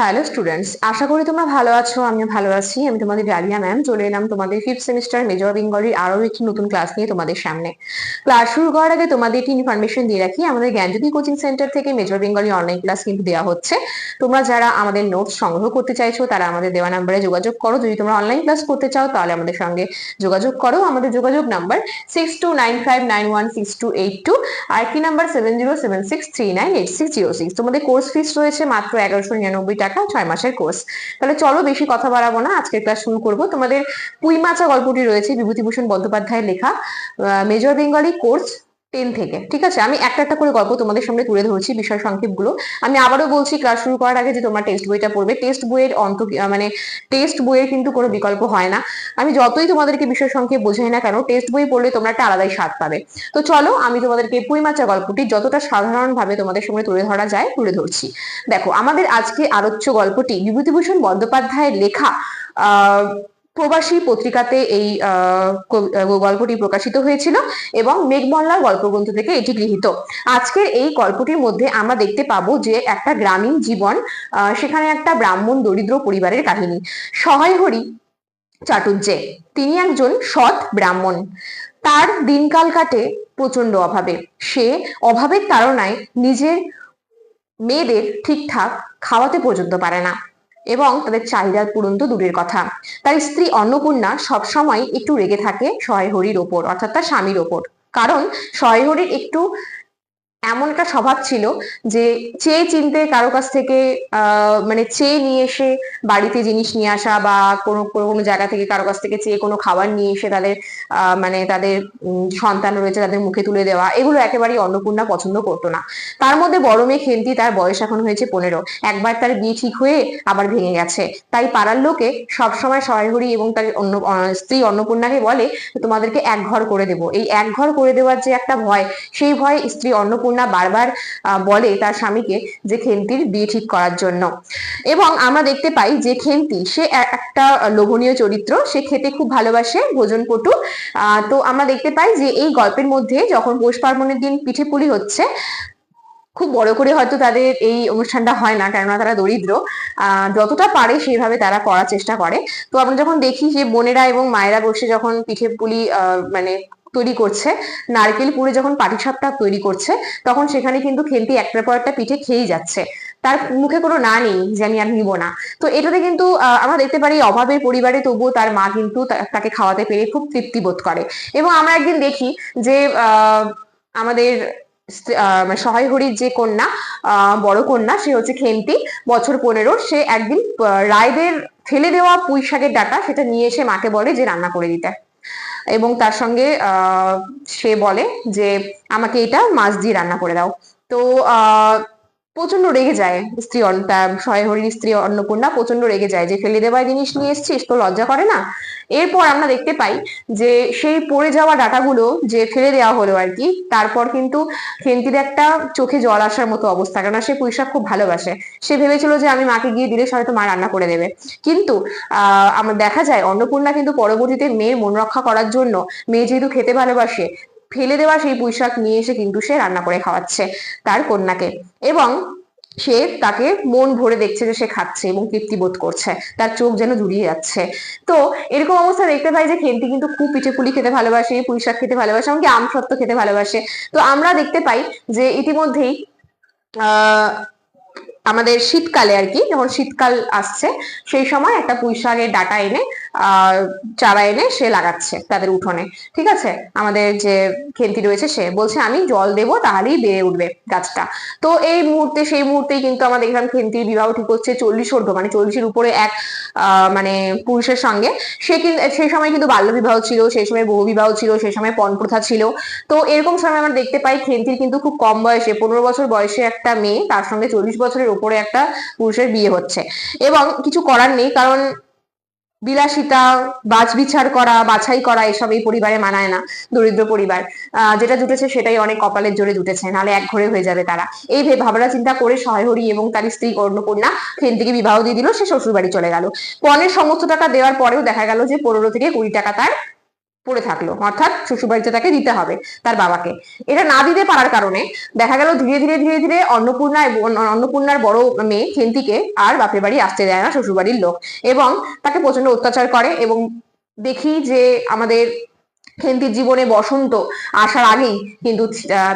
Hello students আশা করি তোমরা ভালো আছো, আমিও ভালো আছি। আমি তোমাদের ডালিয়া ম্যাম চলে এলাম তোমাদের ফিফথ সেমিস্টার মেজর বেঙ্গলির আরও একটি নতুন ক্লাস নিয়ে তোমাদের সামনে। ক্লাস শুরু করার আগে তোমাদের একটি ইনফরমেশন দিয়ে রাখি, আমাদের জ্ঞানজ্যোতি কোচিং সেন্টার থেকে মেজর বেঙ্গলি অনলাইন ক্লাস কিন্তু দেওয়া হচ্ছে। তোমরা যারা আমাদের নোটস সংগ্রহ করতে চাইছো, তারা আমাদের দেওয়া নাম্বারে যোগাযোগ করো। যদি তোমরা অনলাইন ক্লাস করতে চাও, তাহলে আমাদের সঙ্গে যোগাযোগ করো। আমাদের যোগাযোগ number six two nine five nine one six two eight two আর একটি number seven zero seven six three nine eight six zero six তোমাদের কোর্স ফিস রয়েছে মাত্র এগারোশো নিরানব্বই টাকা। ছয় মাসের কোর্স তাহলে চলো বেশি কথা বাড়াবো না, আজকের ক্লাস শুরু করব। তোমাদের পুইমাচা গল্পটি রয়েছে বিভূতিভূষণ বন্দ্যোপাধ্যায়ের লেখা মেজর বেঙ্গলি কোর্স টেন থেকে, ঠিক আছে? আমি একটা একটা করে গল্প তোমাদের সামনে তুলে ধরছি বিষয় সংক্ষেপগুলো। আমি আবারও বলছি ক্লাস শুরু করার আগে যে তোমরা টেস্ট বইটা পড়বে টেস্ট বইয়ের অন্ত মানে টেস্ট বইয়ের কিন্তু কোনো বিকল্প হয় না। আমি যতই তোমাদেরকে বিষয় সংক্ষেপ বোঝাই না কেন টেস্ট বই পড়লে তোমরা একটা আলাদাই স্বাদ পাবে। তো চলো, আমি তোমাদেরকে পুইমাচা গল্পটি যতটা সাধারণভাবে তোমাদের সামনে তুলে ধরা যায়, তুলে ধরছি। দেখো, আমাদের আজকে আলোচ্য গল্পটি বিভূতিভূষণ বন্দ্যোপাধ্যায়ের লেখা, আহ প্রবাসী পত্রিকাতে এই গল্পটি প্রকাশিত হয়েছিল এবং মেঘমল্লার গল্পগ্রন্থ থেকে এটি গৃহীত। আজকের এই গল্পটির মধ্যে আমরা দেখতে পাবো যে একটা গ্রামীণ জীবন সেখানে একটা ব্রাহ্মণ দরিদ্র পরিবারের কাহিনী। সহায় হরি চাটুর্যে, তিনি একজন সৎ ব্রাহ্মণ। তার দিনকাল কাটে প্রচণ্ড অভাবে। সে অভাবের তাড়নায় নিজের মেয়েদের ঠিকঠাক খাওয়াতে পর্যন্ত পারে না। এবং তাদের চাহিদার পূরণ তো দূরের কথা। তার স্ত্রী অন্নপূর্ণা সবসময় একটু রেগে থাকে সহায়হরির ওপর, অর্থাৎ তার স্বামীর ওপর। কারণ সহায়হরির একটু এমন একটা স্বভাব ছিল যে চেয়ে চিনতে কারও কাছ থেকে মানে চেয়ে নিয়ে এসে বাড়িতে জিনিস নিয়ে আসা বা কোনো কোনো জায়গা থেকে কারও কাছ থেকে চেয়ে কোনো খাবার নিয়ে এসে তাদের মানে তাদের সন্তান রয়েছে তাদের মুখে তুলে দেওয়া, এগুলো একেবারেই অন্নপূর্ণা পছন্দ করতো না। তার মধ্যে বড় মেয়ে খেন্তি তার বয়স এখন হয়েছে পনেরো। একবার তার বিয়ে ঠিক হয়ে আবার ভেঙে গেছে। তাই পাড়ার লোকে সবসময় সহায়হরি এবং তার অন্য স্ত্রী অন্নপূর্ণাকে বলে, তোমাদেরকে এক ঘর করে দেব। এই এক ঘর করে দেওয়ার যে একটা ভয়, সেই ভয় স্ত্রী অন্নপূর্ণা অন্নপূর্ণা বারবার বলে তার স্বামীকে যে খেন্তির বিয়ে ঠিক করার জন্য। এবং আমরা দেখতে পাই যে খেন্তি, সে একটা লোভনীয় চরিত্র, সে খেতে খুব ভালোবাসে ভোজন পটু তো আমরা দেখতে পাই যে এই গল্পের মধ্যে যখন পৌষ পার্বণের দিন পিঠে পুলি হচ্ছে, খুব বড় করে হয়তো তাদের এই অনুষ্ঠানটা হয় না, কেননা তারা দরিদ্র। যতটা পারে সেইভাবে তারা করার চেষ্টা করে। তো আমরা যখন দেখি যে বোনেরা এবং মায়েরা বসে যখন পিঠে পুলি মানে তৈরি করছে। নারকেল পুরে যখন পাটিসাপটা তৈরি করছে, তখন সেখানে কিন্তু খেলতি একটার পর একটা পিঠে খেয়েই যাচ্ছে। তার মুখে কোনো না নেই যে আমি আর নিব না। তো এটাতে কিন্তু আমরা দেখতে পারি অভাবের পরিবারে তবুও তার মা কিন্তু তাকে খাওয়াতে পেরে খুব তৃপ্তি বোধ করে। এবং আমরা একদিন দেখি যে আমাদের মানে সহায় হরির যে কন্যা বড় কন্যা, সে হচ্ছে খেমতি বছর পনেরো, সে একদিন রায়দের ফেলে দেওয়া পুঁই শাকের ডাটা সেটা নিয়ে এসে মাকে বলে যে রান্না করে দিতে। এবং তার সঙ্গে সে বলে যে আমাকে এটা মাছ দিয়ে রান্না করে দাও। তো প্রচণ্ড রেগে যায় স্ত্রী সহায়হরির স্ত্রী অন্নপূর্ণা প্রচণ্ড রেগে যায় যে ফেলে দেওয়া জিনিস নিয়ে এসছিস, তো লজ্জা করে না? এরপর আমরা দেখতে পাই যে সেই পড়ে যাওয়া ডাটাগুলো যে ফেলে দেওয়া হলো আর কি, তারপর কিন্তু খেন্তির একটা চোখে জল আসার মতো অবস্থা, কেননা সে পুঁইশাক খুব ভালোবাসে। সে ভেবেছিল যে আমি মাকে গিয়ে দিলে হয়তো মা রান্না করে দেবে। কিন্তু আহ আমার দেখা যায় অন্নপূর্ণা কিন্তু পরবর্তীতে মেয়ের মন রক্ষা করার জন্য, মেয়ে যেহেতু খেতে ভালোবাসে ফেলে দেওয়া সেই পুঁইশাক নিয়ে এসে কিন্তু সে রান্না করে খাওয়াচ্ছে তার কন্যাকে। এবং সে তাকে মন ভরে দেখছে যে সে খাচ্ছে এবং তৃপ্তি বোধ করছে। তার চোখ যেন জুড়িয়ে যাচ্ছে। তো এরকম অবস্থা দেখতে পাই যে খেন্তি কিন্তু খুব পিঠে পুলি খেতে ভালোবাসে পুঁই শাক খেতে ভালোবাসে, এমনকি আম সত্ত্ব খেতে ভালোবাসে। তো আমরা দেখতে পাই যে ইতিমধ্যেই, আহ আমাদের শীতকালে আর কি, যখন শীতকাল আসছে, সেই সময় একটা পুঁই শাকের ডাটা এনে চারা এনে সে লাগাচ্ছে তাদের উঠোনে। ঠিক আছে? আমাদের যে খেন্তি রয়েছে সে বলছে, আমি জল দেবো, তাহলেই বেড়ে উঠবে গাছটা। তো এই মুহূর্তে, সেই মুহূর্তেই কিন্তু আমাদের এখানে খেন্তির বিবাহ ঠিক হচ্ছে চল্লিশ অর্ধ মানে চল্লিশের উপরে এক মানে পুরুষের সঙ্গে। সে কিন্তু সেই সময় কিন্তু বাল্য বিবাহ ছিল, সেই সময় বহু বিবাহ ছিল, সেই সময় পণ প্রথা ছিল। তো এরকম সময় আমরা দেখতে পাই খেন্তির কিন্তু খুব কম বয়সে, পনেরো বছর বয়সে একটা মেয়ে, তার সঙ্গে চল্লিশ বছরের উপরে একটা পুরুষের বিয়ে হচ্ছে। এবং কিছু করার নেই, কারণ বিলাসিতা বাছ বিচার করা, বাছাই করা এসব এই পরিবারে মানায় না, দরিদ্র পরিবার। যেটা জুটেছে সেটাই অনেক কপালের জোরে জুটেছে, নাহলে এক ঘরে হয়ে যাবে তারা। এই ভাবনা চিন্তা করে সহায়হরি এবং তার স্ত্রী কর্ণকন্যা থেকে বিবাহ দিয়ে দিল, সে শ্বশুর বাড়ি চলে গেল। পণের সমস্ত টাকা দেওয়ার পরেও দেখা গেল যে পনেরো থেকে কুড়ি টাকা তার পড়ে থাকল। অর্থাৎ শ্বশুরবাড়িতে তাকে দিতে হবে তার বাবাকে। এটা না দিতে পারার কারণে দেখা গেল ধীরে ধীরে ধীরে ধীরে অন্নপূর্ণা এবং অন্নপূর্ণার বড় মেয়ে খেন্তিকে আর বাপের বাড়ি আসতে দেয় না শ্বশুরবাড়ির লোক। এবং তাকে প্রচণ্ড অত্যাচার করে এবং দেখি যে আমাদের খেন্তির জীবনে বসন্ত আসার আগেই কিন্তু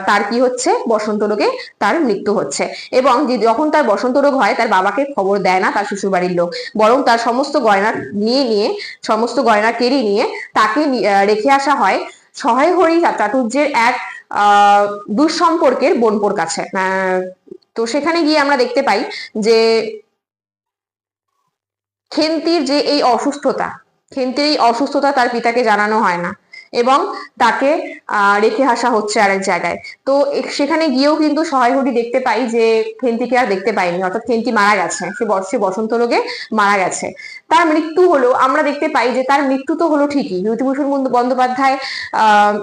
তার কি হচ্ছে? বসন্ত রোগে তার মৃত্যু হচ্ছে। এবং যখন তার বসন্ত রোগ হয়, তার বাবাকে খবর দেয় না তার শ্বশুরবাড়ির লোক। বরং তার সমস্ত গয়না নিয়ে নিয়ে, সমস্ত গয়না কেড়ে নিয়ে তাকে রেখে আসা হয় সহায় হরি চাটুর্যের এক, আহ, দুঃসম্পর্কের বোনপোর কাছে। তো সেখানে গিয়ে আমরা দেখতে পাই যে খেন্তির যে এই অসুস্থতা, খেন্তির এই অসুস্থতা তার পিতাকে জানানো হয় না। এবং তাকে রেখে আসা হচ্ছে আরেক জায়গায়। তো সেখানে গিয়েও কিন্তু সহায় হরি দেখতে পাই যে খেন্তিকে আর দেখতে পাইনি, অর্থাৎ খেন্তি মারা গেছে। সে বর্ষে বসন্ত রোগে মারা গেছে। তার মৃত্যু হলো, আমরা দেখতে পাই যে তার মৃত্যু তো হলো ঠিকই। বিভূতিভূষণ বন্দ্যোপাধ্যায় আহ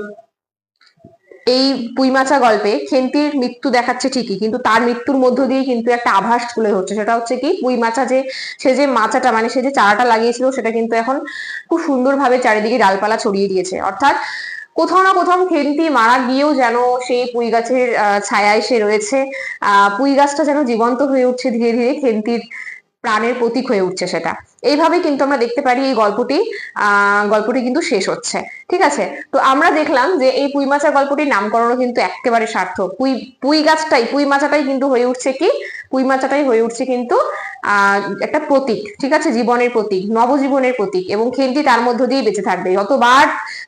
এই পুইমাচা গল্পে খেন্তির মৃত্যু দেখাচ্ছে ঠিকই, কিন্তু তার মৃত্যুর মধ্য দিয়ে কিন্তু একটা আভাস তুলে হচ্ছে সেটা হচ্ছে কি, পুইমাচা যে, সে যে মাচাটা মানে সে যে চারাটা লাগিয়েছিল, সেটা কিন্তু এখন খুব সুন্দরভাবে চারিদিকে ডালপালা ছড়িয়ে দিয়েছে। অর্থাৎ কোথাও না কোথাও খেন্তি মারা গিয়েও যেন সেই পুঁই গাছের ছায়ায় সে রয়েছে। আহ, পুঁই গাছটা যেন জীবন্ত হয়ে উঠছে ধীরে ধীরে খেন্তির প্রাণের প্রতীক হয়ে উঠছে সেটা। এইভাবে কিন্তু আমরা দেখতে পারি এই গল্পটি। গল্পটি কিন্তু শেষ হচ্ছে। ঠিক আছে? তো আমরা দেখলাম যে এই পুঁই মাছা গল্পটির নামকরণও কিন্তু একেবারে সার্থক। পুঁই পুঁই গাছটাই, পুঁই মাচাটাই কিন্তু হয়ে উঠছে কি? পুঁই মাচাটাই হয়ে উঠছে কিন্তু একটা প্রতীক। ঠিক আছে? জীবনের প্রতীক, নবজীবনের প্রতীক। এবং খেন্তি তার মধ্য দিয়ে বেঁচে থাকবে। যতবার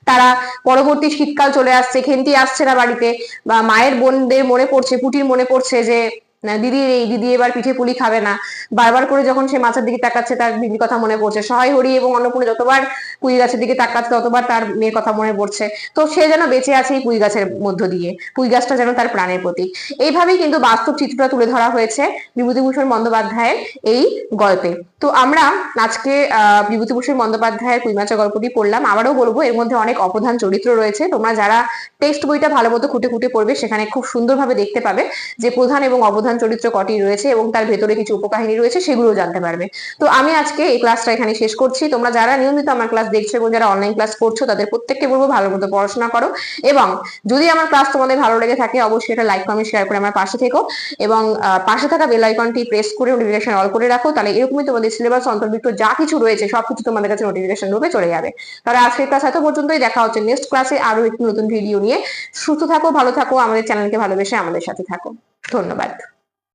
তারা পরবর্তী শীতকাল চলে আসছে খেন্তি আসছে না বাড়িতে, বা মায়ের বোনদের মনে পড়ছে, পুটির মনে পড়ছে যে দিদি, এই দিদি এবার পিঠে পুলি খাবে না। বারবার করে যখন সে মাছের দিকে তাকাচ্ছে, তার দিদির কথা মনে পড়ছে। সহায় হরি এবং অন্নপূর্ণা যতবার পুঁই গাছের দিকে তাকাচ্ছে, ততবার তার মেয়ের কথা মনে পড়ছে। তো সে যেন বেঁচে আছে এই পুঁই গাছের মধ্য দিয়ে। পুঁই গাছটা যেন তার প্রাণের প্রতীক। এইভাবেই কিন্তু বাস্তব চিত্রটা তুলে ধরা হয়েছে বিভূতিভূষণ বন্দ্যোপাধ্যায়ের এই গল্পে। তো আমরা আজকে আহ বিভূতিভূষণ বন্দ্যোপাধ্যায়ের পুইমাচা গল্পটি পড়লাম। আবারও বলব, এর মধ্যে অনেক অপ্রধান চরিত্র রয়েছে। তোমরা যারা টেক্সট বইটা ভালো মতো খুঁটে খুঁটে পড়বে, সেখানে খুব সুন্দরভাবে দেখতে পাবে যে প্রধান এবং অবধান চরিত্র কটি রয়েছে এবং তার ভেতরে কিছু উপকাহিনী রয়েছে সেগুলো জানতে পারবে। তো আমি আজকে এই ক্লাসটা এখানে শেষ করছি। তোমরা যারা নিয়মিত আমার ক্লাস দেখছ এবং যারা অনলাইন ক্লাস করছ তাদের প্রত্যেককে বলব ভালো মতো পড়াশোনা করো এবং যদি আমার ক্লাস তোমাদের ভালো লেগে থাকে, অবশ্যই এটা লাইক কমেন্ট শেয়ার করে আমার পাশে থেকো এবং পাশে থাকা বেল আইকনটি প্রেস করে নোটিফিকেশন অল করে রাখো। তাহলে এরকমই তোমাদের সিলেবাস অন্তর্ভুক্ত যা কিছু রয়েছে সবকিছু তোমাদের কাছে নোটিফিকেশন রূপে চলে যাবে। তাহলে আজকের ক্লাস এত পর্যন্তই। দেখা হচ্ছে নেক্সট ক্লাসে আরও একটি নতুন ভিডিও নিয়ে। সুস্থ থাকো, ভালো থাকো, আমাদের চ্যানেলকে ভালোবেসে আমাদের সাথে থাকো। ধন্যবাদ।